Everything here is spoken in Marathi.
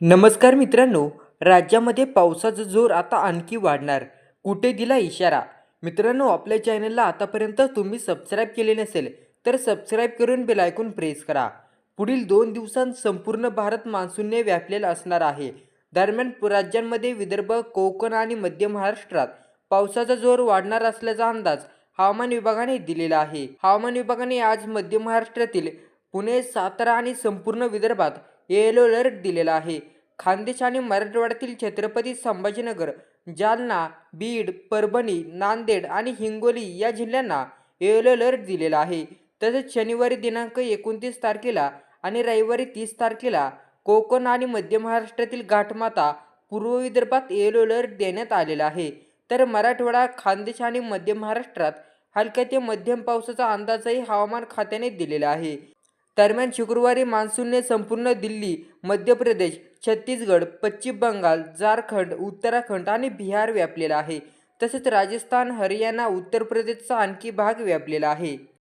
नमस्कार मित्रांनो राज्यामध्ये पावसाचा जोर आता आणखी वाढणार. कुठे दिला इशारा? मित्रांनो आपल्या चॅनलला आतापर्यंत तुम्ही सबस्क्राईब केले नसेल तर सबस्क्राईब करून बेल ऐकून प्रेस करा. पुढील दोन दिवसांत संपूर्ण भारत मान्सूनने व्यापलेला असणार आहे. दरम्यान राज्यांमध्ये विदर्भ कोकण आणि मध्य महाराष्ट्रात पावसाचा जोर वाढणार असल्याचा अंदाज हवामान विभागाने दिलेला आहे. हवामान विभागाने आज मध्य महाराष्ट्रातील पुणे सातारा आणि संपूर्ण विदर्भात येलो अलर्ट दिलेला आहे. खानदेश आणि मराठवाड्यातील छत्रपती संभाजीनगर जालना बीड परभणी नांदेड आणि हिंगोली या जिल्ह्यांना येलो अलर्ट दिलेला आहे. तसेच शनिवारी दिनांक एकोणतीस तारखेला आणि रविवारी तीस तारखेला कोकण आणि मध्य महाराष्ट्रातील घाटमाता पूर्व विदर्भात येलो अलर्ट देण्यात आलेला आहे. तर मराठवाडा खानदेश आणि मध्य महाराष्ट्रात हलक्या ते मध्यम पावसाचा अंदाजही हवामान खात्याने दिलेला आहे. दरम्यान शुक्रवारी मान्सूनने संपूर्ण दिल्ली मध्य प्रदेश छत्तीसगड पश्चिम बंगाल झारखंड उत्तराखंड आणि बिहार व्यापलेला आहे. तसेच राजस्थान हरियाणा उत्तर प्रदेशचा आणखी भाग व्यापलेला आहे.